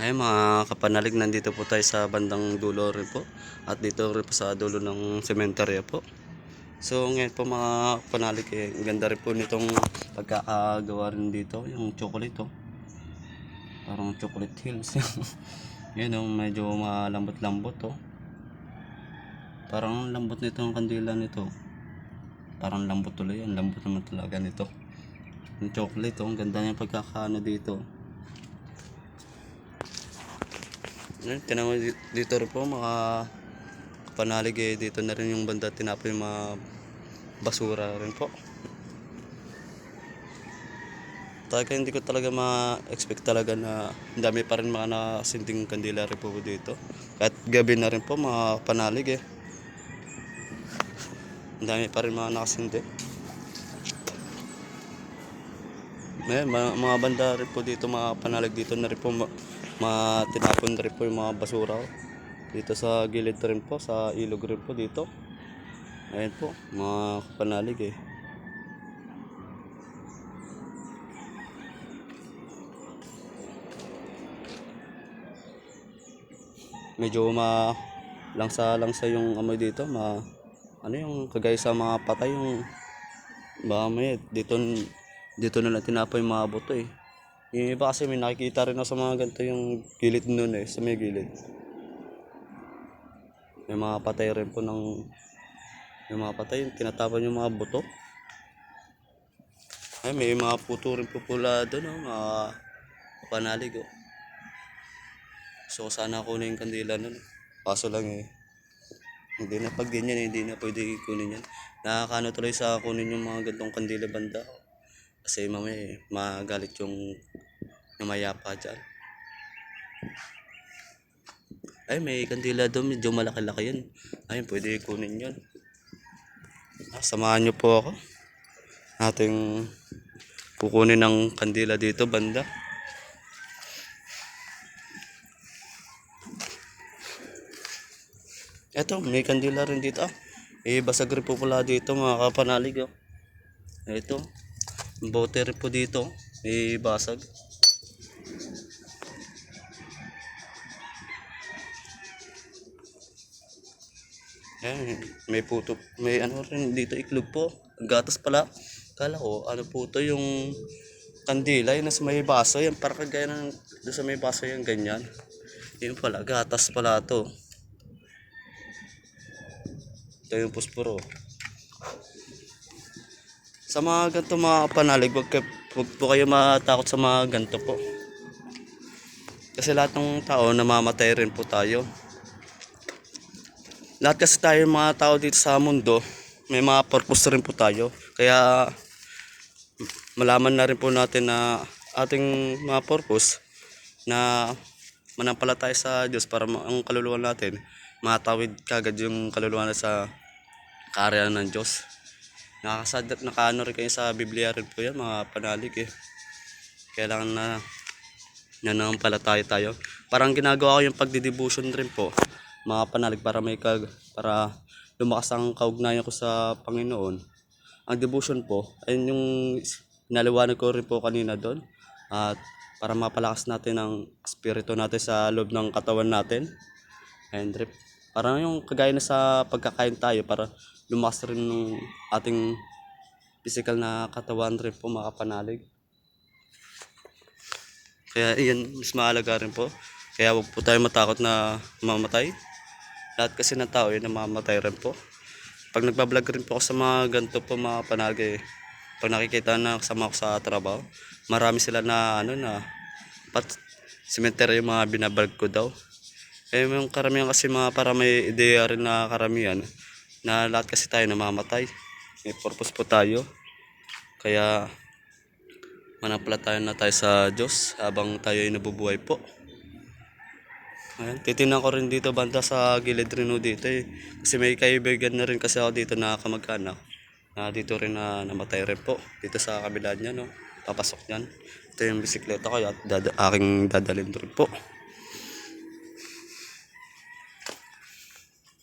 Ay mga kapanalig, nandito po tayo sa bandang dulo rin po. At dito rin po sa dulo ng sementerya po. So ngayon po mga kapanalig, eh, ganda rin po nitong pagkakagawa rin dito. Yung chocolate oh. Parang chocolate hills. Yan oh, medyo malambot-lambot oh. Parang lambot nito ang kandila nito. Parang lambot tuloy yan. Lambot naman talaga nito. Yung chocolate oh, ang ganda niya pagkakaano dito. Ayun, tinan dito rin po mga panalig eh, dito na rin yung banda tinapon yung mga basura rin po. Talaga hindi ko talaga ma-expect talaga na dami pa rin mga nakasinding kandila rin po dito. Kahit gabi na rin po mga panalig eh. Ang dami pa rin mga nakasindi. Ngayon, mga, mga banda rin po dito, mga panalig dito na rin po ma, ma- tinapon na rin po yung mga basura. oh. Dito sa gilid rin po, sa ilog rin po dito. Ayan po, mga panalig eh. Medyo ma langsa langsa yung amoy dito, ma ano yung kagaya sa mga patay yung may dito dito na lang tinapay mga buto eh. Yung iba kasi may nakikita rin ako sa mga ganito yung gilid nun eh, sa may gilid. May mga patay rin po ng yung mga patay, tinatapan yung mga buto. Ay, may mga puto rin po pula doon, oh, mga panalig oh. So sana kunin yung kandila nun. Kaso lang eh, hindi na pag ganyan, hindi na pwede kunin yan. Nakakano tuloy sa kunin yung mga gantong kandila banda. Kasi mamaya eh, magalit yung namayapa dyan. Ay, may kandila doon. Medyo malaki-laki yun. Ay, pwede kunin yun. Ah, Samahan nyo po ako. Ating kukunin ng kandila dito, banda. Eto, may kandila rin dito. Ah. Eh, basag rin po pala dito mga kapanalig. Oh. Ito. Bote rin po dito. Eh, basag. Ayan, may puto, may ano rin dito iklog po. Gatas pala. Kala ko, ano po to yung kandila, yung nasa may baso. Yan, para kagaya ng doon sa may baso yan, ganyan. Yun pala, gatas pala to. Ito yung puspuro. Sa mga ganito mga panalig, wag, kayo- wag po kayo matakot sa mga ganito po. Kasi lahat ng tao namamatay rin po tayo. Lahat kasi tayo mga tao dito sa mundo, may mga purpose rin po tayo. Kaya malaman na rin po natin na ating mga purpose na manampalataya sa Diyos para ang kaluluwa natin matawid kagad yung kaluluwa na sa karya ng Diyos. Nakasad, nakaano rin kayo sa Biblia rin po yan, mga panalig eh. Kailangan na nananampalataya tayo. Parang ginagawa ko yung pagdidevotion rin po, mga panalig para may kag para lumakas ang kaugnayan ko sa Panginoon. Ang devotion po ay yung naliwanag ko rin po kanina doon at para mapalakas natin ang spirito natin sa loob ng katawan natin. And rep, parang yung kagaya na sa pagkakain tayo para lumakas rin ng ating physical na katawan rin po makapanalig. Kaya iyan, mas mahalaga rin po. Kaya huwag po tayo matakot na mamatay. Lahat kasi ng tao yun namamatay rin po. Pag nagbablog rin po ako sa mga ganito po mga panagay, pag nakikita na kasama ko sa trabaho, marami sila na ano na pat cemetery yung mga binablog ko daw. Eh yung karamihan kasi mga para may ideya rin na karamihan na lahat kasi tayo namamatay. May purpose po tayo. Kaya manampalataya na tayo sa Diyos habang tayo ay nabubuhay po. Ayan, titinan ko rin dito banda sa gilid rin dito eh. Kasi may kaibigan na rin kasi ako dito na kamag-anak. Na dito rin na namatay rin po. Dito sa kabila niya no. Papasok niyan. Ito yung bisikleta ko at dada, aking dadalhin rin po.